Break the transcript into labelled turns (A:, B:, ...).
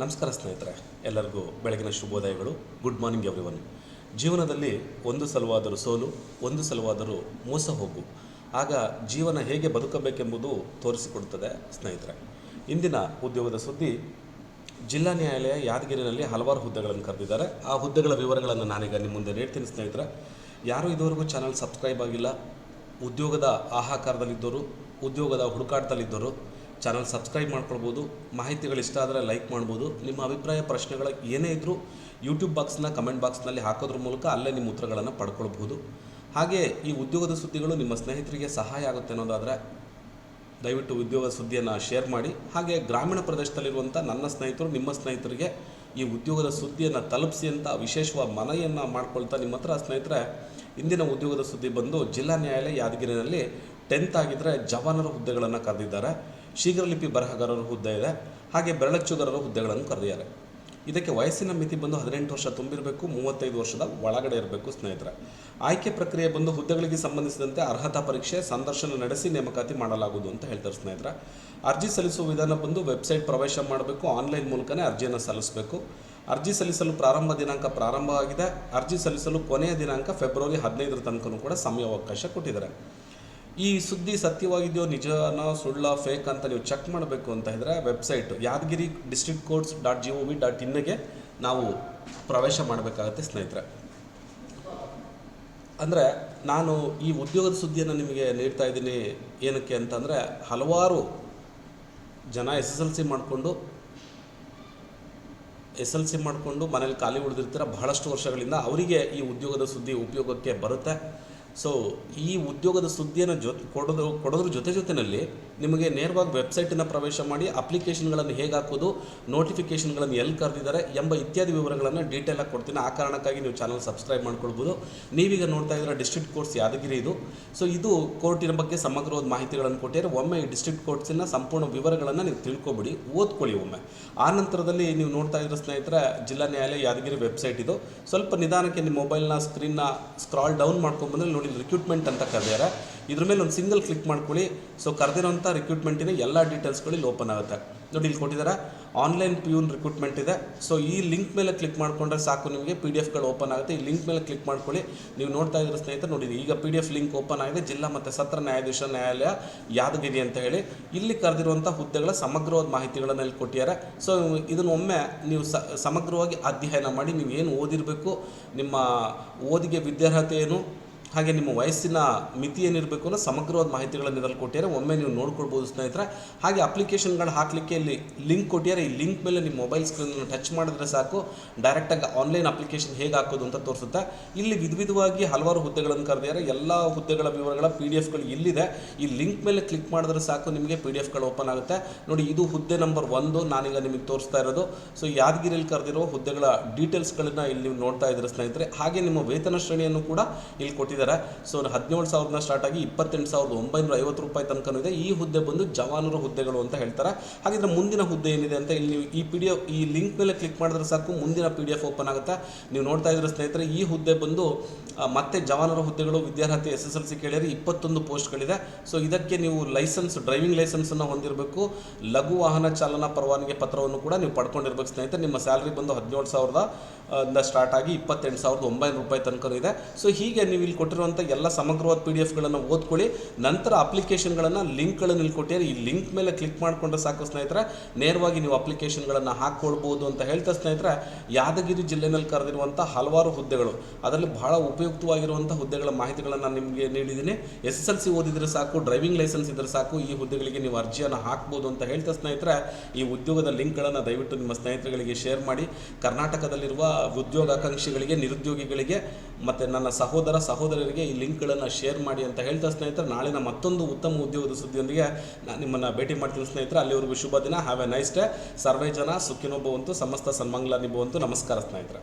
A: ನಮಸ್ಕಾರ ಸ್ನೇಹಿತರೆ, ಎಲ್ಲರಿಗೂ ಬೆಳಗಿನ ಶುಭೋದಯಗಳು. ಗುಡ್ ಮಾರ್ನಿಂಗ್ ಎವ್ರಿ ಒನ್ ಜೀವನದಲ್ಲಿ ಒಂದು ಸಲವಾದರೂ ಸೋಲು, ಒಂದು ಸಲವಾದರೂ ಮೋಸ ಹೋಗು. ಆಗ ಜೀವನ ಹೇಗೆ ಬದುಕಬೇಕೆಂಬುದು ತೋರಿಸಿಕೊಡುತ್ತದೆ ಸ್ನೇಹಿತರೆ. ಇಂದಿನ ಉದ್ಯೋಗದ ಸುದ್ದಿ, ಜಿಲ್ಲಾ ನ್ಯಾಯಾಲಯ ಯಾದಗಿರಿನಲ್ಲಿ ಹಲವಾರು ಹುದ್ದೆಗಳನ್ನು ಕರೆದಿದ್ದಾರೆ. ಆ ಹುದ್ದೆಗಳ ವಿವರಗಳನ್ನು ನಾನೀಗ ನಿಮ್ಮ ಮುಂದೆ ನೀಡ್ತೀನಿ ಸ್ನೇಹಿತರೆ. ಯಾರು ಇದುವರೆಗೂ ಚಾನಲ್ ಸಬ್ಸ್ಕ್ರೈಬ್ ಆಗಿಲ್ಲ. ಉದ್ಯೋಗದ ಆಹಾಕಾರದಲ್ಲಿದ್ದವರು ಉದ್ಯೋಗದ ಹುಡುಕಾಟದಲ್ಲಿದ್ದವರು ಚಾನಲ್ ಸಬ್ಸ್ಕ್ರೈಬ್ ಮಾಡ್ಕೊಳ್ಬೋದು. ಮಾಹಿತಿಗಳು ಇಷ್ಟ ಆದರೆ ಲೈಕ್ ಮಾಡ್ಬೋದು. ನಿಮ್ಮ ಅಭಿಪ್ರಾಯ, ಪ್ರಶ್ನೆಗಳ ಏನೇ ಇದ್ದರೂ ಯೂಟ್ಯೂಬ್ ಬಾಕ್ಸ್ನ, ಕಮೆಂಟ್ ಬಾಕ್ಸ್ನಲ್ಲಿ ಹಾಕೋದ್ರ ಮೂಲಕ ಅಲ್ಲೇ ನಿಮ್ಮ ಉತ್ತರಗಳನ್ನು ಪಡ್ಕೊಳ್ಬೋದು. ಹಾಗೆ ಈ ಉದ್ಯೋಗದ ಸುದ್ದಿಗಳು ನಿಮ್ಮ ಸ್ನೇಹಿತರಿಗೆ ಸಹಾಯ ಆಗುತ್ತೆ ಅನ್ನೋದಾದರೆ ದಯವಿಟ್ಟು ಉದ್ಯೋಗ ಸುದ್ದಿಯನ್ನು ಶೇರ್ ಮಾಡಿ. ಹಾಗೆ ಗ್ರಾಮೀಣ ಪ್ರದೇಶದಲ್ಲಿರುವಂಥ ನನ್ನ ಸ್ನೇಹಿತರು, ನಿಮ್ಮ ಸ್ನೇಹಿತರಿಗೆ ಈ ಉದ್ಯೋಗದ ಸುದ್ದಿಯನ್ನು ತಲುಪಿಸಿ ಅಂತ ವಿಶೇಷವಾದ ಮನೆಯನ್ನು ಮಾಡ್ಕೊಳ್ತಾ ನಿಮ್ಮ ಹತ್ರ ಸ್ನೇಹಿತರೆ, ಇಂದಿನ ಉದ್ಯೋಗದ ಸುದ್ದಿ ಬಂದು ಜಿಲ್ಲಾ ನ್ಯಾಯಾಲಯ ಯಾದಗಿರಿನಲ್ಲಿ ಟೆಂತ್ ಆಗಿದ್ದರೆ ಜವಾನರ ಹುದ್ದೆಗಳನ್ನು ಕರೆದಿದ್ದಾರೆ. ಶೀಘ್ರಲಿಪಿ ಬರಹಗಾರರ ಹುದ್ದೆ ಇದೆ. ಹಾಗೆ ಬೆರಳಚ್ಚುಗಾರರ ಹುದ್ದೆಗಳನ್ನು ಕರೆದಿದ್ದಾರೆ. ಇದಕ್ಕೆ ವಯಸ್ಸಿನ ಮಿತಿ ಬಂದು ಹದಿನೆಂಟು ವರ್ಷ ತುಂಬಿರಬೇಕು, ಮೂವತ್ತೈದು ವರ್ಷದ ಒಳಗಡೆ ಇರಬೇಕು ಸ್ನೇಹಿತರೆ. ಆಯ್ಕೆ ಪ್ರಕ್ರಿಯೆ ಬಂದು ಹುದ್ದೆಗಳಿಗೆ ಸಂಬಂಧಿಸಿದಂತೆ ಅರ್ಹತಾ ಪರೀಕ್ಷೆ, ಸಂದರ್ಶನ ನಡೆಸಿ ನೇಮಕಾತಿ ಮಾಡಲಾಗುವುದು ಅಂತ ಹೇಳ್ತಾರೆ ಸ್ನೇಹಿತರೆ. ಅರ್ಜಿ ಸಲ್ಲಿಸುವ ವಿಧಾನ ಬಂದು ವೆಬ್ಸೈಟ್ ಪ್ರವೇಶ ಮಾಡಬೇಕು, ಆನ್ಲೈನ್ ಮೂಲಕನೇ ಅರ್ಜಿಯನ್ನು ಸಲ್ಲಿಸಬೇಕು. ಅರ್ಜಿ ಸಲ್ಲಿಸಲು ಪ್ರಾರಂಭ ದಿನಾಂಕ ಪ್ರಾರಂಭವಾಗಿದೆ ಅರ್ಜಿ ಸಲ್ಲಿಸಲು ಕೊನೆಯ ದಿನಾಂಕ ಫೆಬ್ರವರಿ ಹದಿನೈದರ ತನಕನೂ ಕೂಡ ಸಮಯಾವಕಾಶ ಕೊಟ್ಟಿದ್ದಾರೆ. ಈ ಸುದ್ದಿ ಸತ್ಯವಾಗಿದೆಯೋ ನಿಜನೋ ಸುಳ್ಳ ಫೇಕ್ ಅಂತ ನೀವು ಚೆಕ್ ಮಾಡಬೇಕು ಅಂತ ಹೇಳಿದ್ರೆ website Yadgiri district courts dot G O V dot ಇನ್ನಗೆ ನಾವು ಪ್ರವೇಶ ಮಾಡಬೇಕಾಗತ್ತೆ ಸ್ನೇಹಿತರೆ. ಅಂದರೆ ನಾನು ಈ ಉದ್ಯೋಗದ ಸುದ್ದಿಯನ್ನು ನಿಮಗೆ ನೀಡ್ತಾ ಇದ್ದೀನಿ ಏನಕ್ಕೆ ಅಂತಂದರೆ ಹಲವಾರು ಜನ ಎಸ್ ಎಸ್ ಎಲ್ ಸಿ ಮಾಡಿಕೊಂಡು, ಎಸ್ ಎಲ್ ಸಿ ಮಾಡಿಕೊಂಡು ಮನೇಲಿ ಖಾಲಿ ಉಳಿದಿರ್ತಾರೆ, ಬಹಳಷ್ಟು ವರ್ಷಗಳಿಂದ ಅವರಿಗೆ ಈ ಉದ್ಯೋಗದ ಸುದ್ದಿ ಉಪಯೋಗಕ್ಕೆ ಬರುತ್ತೆ. ಸೊ ಈ ಉದ್ಯೋಗದ ಸುದ್ದಿಯನ್ನು ಜೊ ಕೊಡೋದು, ಕೊಡೋದ್ರ ಜೊತೆ ಜೊತೆಯಲ್ಲಿ ನಿಮಗೆ ನೇರವಾಗಿ ವೆಬ್ಸೈಟನ್ನು ಪ್ರವೇಶ ಮಾಡಿ ಅಪ್ಲಿಕೇಶನ್ಗಳನ್ನು ಹೇಗೆ ಹಾಕೋದು ನೋಟಿಫಿಕೇಷನ್ಗಳನ್ನು ಎಲ್ಲಿ ಕರೆದಿದ್ದಾರೆ ಎಂಬ ಇತ್ಯಾದಿ ವಿವರಗಳನ್ನು ಡೀಟೇಲಾಗಿ ಕೊಡ್ತೀನಿ. ಆ ಕಾರಣಕ್ಕಾಗಿ ನೀವು ಚಾನಲ್ ಸಬ್ಸ್ಕ್ರೈಬ್ ಮಾಡ್ಕೊಳ್ಬೋದು. ನೀವೀಗ ನೋಡ್ತಾ ಇದ್ದೀರ ಡಿಸ್ಟ್ರಿಕ್ಟ್ ಕೋರ್ಟ್ಸ್ ಯಾದಗಿರಿ ಇದು. ಸೊ ಇದು ಕೋರ್ಟಿನ ಬಗ್ಗೆ ಸಮಗ್ರವಾದ ಮಾಹಿತಿಗಳನ್ನು ಕೊಟ್ಟಿದ್ದಾರೆ. ಒಮ್ಮೆ ಈ ಡಿಸ್ಟ್ರಿಕ್ಟ್ ಕೋರ್ಟ್ಸಿನ ಸಂಪೂರ್ಣ ವಿವರಗಳನ್ನು ನೀವು ತಿಳ್ಕೊಬಿಡಿ, ಓದ್ಕೊಳ್ಳಿ ಒಮ್ಮೆ. ಆ ನಂತರದಲ್ಲಿ ನೀವು ನೋಡ್ತಾ ಇರೋ ಸ್ನೇಹಿತರೆ, ಜಿಲ್ಲಾ ನ್ಯಾಯಾಲಯ ಯಾದಗಿರಿ ವೆಬ್ಸೈಟ್ ಇದು. ಸ್ವಲ್ಪ ನಿಧಾನಕ್ಕೆ ನಿಮ್ಮ ಮೊಬೈಲ್ನ ಸ್ಕ್ರೀನ್ನ ಸ್ಕ್ರಾಲ್ ಡೌನ್ ಮಾಡ್ಕೊಂಡ್ಬಂದ್ರೆ ನೋಡಿ ರಿಕ್ರೂಟ್ಮೆಂಟ್ ಅಂತ ಕರೆದಿದ್ದಾರೆ ಇದ್ರ ಮೇಲೆ ಒಂದು ಸಿಂಗಲ್ ಕ್ಲಿಕ್ ಮಾಡ್ಕೊಳ್ಳಿ. ಸೊ ಕರೆದಿರೋಂಥ ರಿಕ್ರೂಟ್ಮೆಂಟಿನ ಎಲ್ಲ ಡೀಟೇಲ್ಸ್ಗಳು ಇಲ್ಲಿ ಓಪನ್ ಆಗುತ್ತೆ. ನೋಡಿ, ಇಲ್ಲಿ ಕೊಟ್ಟಿದ್ದಾರೆ ಆನ್ಲೈನ್ ಪಿಯೂನ್ ರಿಕ್ರೂಟ್ಮೆಂಟ್ ಇದೆ. ಸೊ ಈ ಲಿಂಕ್ ಮೇಲೆ ಕ್ಲಿಕ್ ಮಾಡ್ಕೊಂಡ್ರೆ ಸಾಕು ನಿಮಗೆ ಪಿ ಡಿ ಎಫ್ಗಳು ಓಪನ್ ಆಗುತ್ತೆ. ಈ ಲಿಂಕ್ ಮೇಲೆ ಕ್ಲಿಕ್ ಮಾಡ್ಕೊಳ್ಳಿ. ನೀವು ನೋಡ್ತಾ ಇದ್ರೆ ಸ್ನೇಹಿತರೆ, ನೋಡಿ, ಈಗ P D F link open ಆಗಿದೆ. ಜಿಲ್ಲಾ ಮತ್ತು ಸತ್ರ ನ್ಯಾಯಾಧೀಶ ನ್ಯಾಯಾಲಯ ಯಾದಗಿರಿ ಅಂತ ಹೇಳಿ. ಇಲ್ಲಿ ಕರೆದಿರುವಂಥ ಹುದ್ದೆಗಳ ಸಮಗ್ರವಾದ ಮಾಹಿತಿಗಳನ್ನು ಇಲ್ಲಿ ಕೊಟ್ಟಿದ್ದಾರೆ. ಸೊ ಇದನ್ನು ಒಮ್ಮೆ ನೀವು ಸಮಗ್ರವಾಗಿ ಅಧ್ಯಯನ ಮಾಡಿ, ನೀವು ಏನು ಓದಿರಬೇಕು, ನಿಮ್ಮ ಓದಿಗೆ ವಿದ್ಯಾರ್ಹತೆ ಏನು ಹಾಗೆ ನಿಮ್ಮ ವಯಸ್ಸಿನ ಮಿತಿ ಏನಿರಬೇಕು ಅನ್ನೋ ಸಮಗ್ರವಾದ ಮಾಹಿತಿಗಳನ್ನು ಇದರಲ್ಲಿ ಕೊಟ್ಟಿದ್ದಾರೆ. ಒಮ್ಮೆ ನೀವು ನೋಡ್ಕೊಳ್ಬೋದು ಸ್ನೇಹಿತರೆ. ಹಾಗೆ ಅಪ್ಲಿಕೇಶನ್ಗಳು ಹಾಕಲಿಕ್ಕೆ ಇಲ್ಲಿ ಲಿಂಕ್ ಕೊಟ್ಟಿದ್ದಾರೆ. ಈ ಲಿಂಕ್ ಮೇಲೆ ನಿಮ್ಮ ಮೊಬೈಲ್ ಸ್ಕ್ರೀನನ್ನು ಟಚ್ ಮಾಡಿದ್ರೆ ಸಾಕು. ಡೈರೆಕ್ಟಾಗಿ ಆನ್ಲೈನ್ ಅಪ್ಲಿಕೇಶನ್ ಹೇಗೆ ಹಾಕೋದು ಅಂತ ತೋರಿಸುತ್ತೆ. ಇಲ್ಲಿ ವಿಧ ವಿಧವಾಗಿ ಹಲವಾರು ಹುದ್ದೆಗಳನ್ನು ಕರೆದಿದ್ದಾರೆ. ಎಲ್ಲ ಹುದ್ದೆಗಳ ವಿವರಗಳ ಪಿ ಡಿ ಎಫ್ಗಳು ಇಲ್ಲಿದೆ. ಈ ಲಿಂಕ್ ಮೇಲೆ ಕ್ಲಿಕ್ ಮಾಡಿದ್ರೆ ಸಾಕು, ನಿಮಗೆ ಪಿ ಡಿ ಎಫ್ಗಳು ಓಪನ್ ಆಗುತ್ತೆ. ನೋಡಿ, ಇದು ಹುದ್ದೆ ನಂಬರ್ ಒಂದು ನಾನೀಗ ನಿಮಗೆ ತೋರಿಸ್ತಾ ಇರೋದು. ಸೊ ಯಾದಗಿರಿಯಲ್ಲಿ ಕರೆದಿರೋ ಹುದ್ದೆಗಳ ಡೀಟೇಲ್ಸ್ಗಳನ್ನ ಇಲ್ಲಿ ನೀವು ನೋಡ್ತಾ ಇದ್ದೀರ ಸ್ನೇಹಿತರೆ. ಹಾಗೆ ನಿಮ್ಮ ವೇತನ ಶ್ರೇಣಿಯನ್ನು ಕೂಡ ಇಲ್ಲಿ ಕೊಟ್ಟಿದ್ದಾರೆ. ಸೊ ಹದಿನೇಳು ಸಾವಿರದ ಸ್ಟಾರ್ಟ್ ಆಗಿ ಇಪ್ಪತ್ತೆಂಟು ಸಾವಿರದ ಒಂಬೈನೂರ ಐವತ್ತು ರೂಪಾಯಿ ತನಕನೂ ಇದೆ. ಈ ಹುದ್ದೆ ಬಂದು ಜವಾನರ ಹುದ್ದೆಗಳು ಅಂತ ಹೇಳ್ತಾರೆ. ಹಾಗಿದ್ರೆ ಮುಂದಿನ ಹುದ್ದೆ ಏನಿದೆ ಅಂತ ಇಲ್ಲಿ ನೀವು ಈ ಪಿ ಡಿ ಎಫ್ ಈ ಲಿಂಕ್ ಮೇಲೆ ಕ್ಲಿಕ್ ಮಾಡಿದ್ರೆ ಸಾಕು. ಮುಂದಿನ ಪಿ ಡಿ ಎಫ್ ಓಪನ್ ಆಗುತ್ತೆ. ನೀವು ನೋಡ್ತಾ ಇದ್ರೆ ಸ್ನೇಹಿತರೆ, ಈ ಹುದ್ದೆ ಬಂದು ಮತ್ತೆ ಜವಾನರ ಹುದ್ದೆಗಳು ವಿದ್ಯಾರ್ಥಿ ಎಸ್ ಎಸ್ ಎಲ್ ಸಿ ಕೇಳಿದರೆ ಇಪ್ಪತ್ತೊಂದು ಪೋಸ್ಟ್ಗಳಿದೆ. ಸೊ ಇದಕ್ಕೆ ನೀವು ಲೈಸೆನ್ಸ್ ಡ್ರೈವಿಂಗ್ ಲೈಸೆನ್ಸನ್ನು ಹೊಂದಿರಬೇಕು. ಲಘು ವಾಹನ ಚಾಲನಾ ಪರವಾನಗಿ ಪತ್ರವನ್ನು ಕೂಡ ನೀವು ಪಡ್ಕೊಂಡಿರ್ಬೇಕು ಸ್ನೇಹಿತರೆ. ನಿಮ್ಮ ಸ್ಯಾಲ್ರಿ ಬಂದು ಹದಿನೇಳು ಸಾವಿರದ ಸ್ಟಾರ್ಟ್ ಆಗಿ ಇಪ್ಪತ್ತೆಂಟು ಸಾವಿರದ ಒಂಬೈನೂರು ರೂಪಾಯಿ ತನಕ ಇದೆ. ಸೊ ಹೀಗೆ ನೀವು ಇಲ್ಲಿ ಕೊಟ್ಟಿರುವಂಥ ಎಲ್ಲ ಸಮಗ್ರವಾದ ಪಿ ಡಿ ಎಫ್ಗಳನ್ನು ಓದ್ಕೊಳ್ಳಿ. ನಂತರ ಅಪ್ಲಿಕೇಶನ್ಗಳನ್ನು ಲಿಂಕ್ಗಳನ್ನು ಇಲ್ಲಿ ಕೊಟ್ಟಿದ್ದಾರೆ ಈ ಲಿಂಕ್ ಮೇಲೆ ಕ್ಲಿಕ್ ಮಾಡಿಕೊಂಡ್ರೆ ಸಾಕು ಸ್ನೇಹಿತರೆ. ನೇರವಾಗಿ ನೀವು ಅಪ್ಲಿಕೇಶನ್ಗಳನ್ನು ಹಾಕ್ಕೊಳ್ಬೋದು ಅಂತ ಹೇಳ್ತಾ ಸ್ನೇಹಿತರೆ. ಯಾದಗಿರಿ ಜಿಲ್ಲೆಯಲ್ಲಿ ಕರೆದಿರುವಂಥ ಹಲವಾರು ಹುದ್ದೆಗಳು. ಅದರಲ್ಲಿ ಬಹಳ ಉಪಯುಕ್ತವಾಗಿರುವಂಥ ಹುದ್ದೆಗಳ ಮಾಹಿತಿಗಳನ್ನು ನಾನು ನಿಮಗೆ ನೀಡಿದ್ದೀನಿ. ಎಸ್ ಎಸ್ ಎಲ್ ಸಿ ಓದಿದರೆ ಸಾಕು ಡ್ರೈವಿಂಗ್ ಲೈಸೆನ್ಸ್ ಇದ್ದರೆ ಸಾಕು, ಈ ಹುದ್ದೆಗಳಿಗೆ ನೀವು ಅರ್ಜಿಯನ್ನು ಹಾಕ್ಬೋದು ಅಂತ ಹೇಳ್ತಾ ಸ್ನೇಹಿತರೆ. ಈ ಉದ್ಯೋಗದ ಲಿಂಕ್ಗಳನ್ನು ದಯವಿಟ್ಟು ನಿಮ್ಮ ಸ್ನೇಹಿತರುಗಳಿಗೆ ಶೇರ್ ಮಾಡಿ. ಕರ್ನಾಟಕದಲ್ಲಿರುವ ಉದ್ಯೋಗಾಕಾಂಕ್ಷಿಗಳಿಗೆ, ನಿರುದ್ಯೋಗಿಗಳಿಗೆ, ಮತ್ತು ನನ್ನ ಸಹೋದರ ಸಹೋದರರಿಗೆ ಈ ಲಿಂಕ್ಗಳನ್ನು ಶೇರ್ ಮಾಡಿ ಅಂತ ಹೇಳ್ತಾ ಸ್ನೇಹಿತರೆ ನಾಳಿನ ಮತ್ತೊಂದು ಉತ್ತಮ ಉದ್ಯೋಗದ ಸುದ್ದಿಯೊಂದಿಗೆ ನಾನು ನಿಮ್ಮನ್ನು ಭೇಟಿ ಮಾಡ್ತೀನಿ ಸ್ನೇಹಿತರೆ. ಅಲ್ಲಿವರೆಗೂ ಶುಭ ದಿನ ಹ್ಯಾವ್ ಎ ನೈಸ್ ಡೇ ಸರ್ವೇ ಜನ ಸುಖಿನೋ ಭವಂತು ಸಮಸ್ತ ಸನ್ಮಂಗ್ಲ ನಿಭವಂತು. ನಮಸ್ಕಾರ ಸ್ನೇಹಿತರೆ.